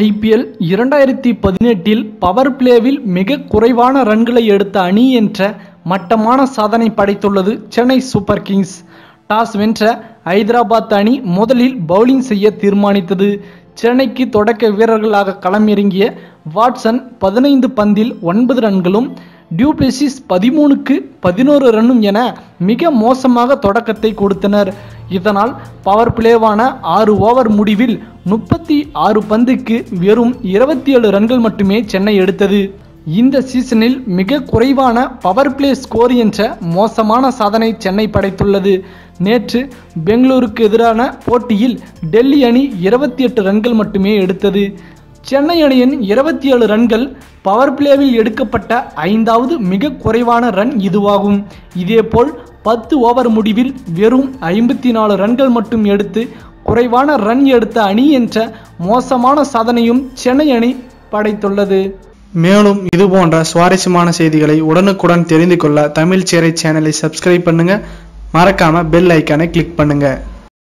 IPL இரண்டாயிரத்தி பதினெட்டில் power பிளேவில் மிக குறைவான ரன்களை எடுத்த அணி என்ற மட்டமான சாதனை படைத்துள்ளது சென்னை சூப்பர் கிங்ஸ் டாஸ் வென்ற ஐதராபாத் அணி முதலில் பவுலிங் செய்ய தீர்மானித்தது. சென்னைக்கு தொடக்க வீரர்களாக களமிறங்கிய வாட்சன் பதினைந்து பந்தில் ஒன்பது ரன்களும் டியூப்ளெசிஸ் பதிமூணுக்கு பதினோரு ரன்னும் என மிக மோசமாக தொடக்கத்தை கொடுத்தனர். இதனால் பவர் பிளேவான ஆறு ஓவர் முடிவில் முப்பத்தி ஆறு பந்துக்கு வெறும் இருபத்தி ஏழு ரன்கள் மட்டுமே சென்னை எடுத்தது. இந்த சீசனில் மிக குறைவான பவர் பிளே ஸ்கோர் என்ற மோசமான சாதனை சென்னை படைத்துள்ளது. நேற்று பெங்களூருக்கு எதிரான போட்டியில் டெல்லி அணி இருபத்தி எட்டு ரன்கள் மட்டுமே எடுத்தது. சென்னை அணியின் இருபத்தி ஏழு ரன்கள் பவர் பிளேவில் எடுக்கப்பட்ட ஐந்தாவது மிக குறைவான ரன் இதுவாகும். இதேபோல் பத்து ஓவர் முடிவில் வெறும் ஐம்பத்தி நாலு ரன்கள் மட்டும் எடுத்து குறைவான ரன் எடுத்த அணி என்ற மோசமான சாதனையும் சென்னை அணி படைத்துள்ளது. மேலும் இது போன்ற சுவாரஸ்யமான செய்திகளை உடனுக்குடன் தெரிந்து கொள்ள தமிழ் சேரை சேனலை சப்ஸ்கிரைப் பண்ணுங்க. மறக்காம பெல் ஐக்கானை கிளிக் பண்ணுங்க.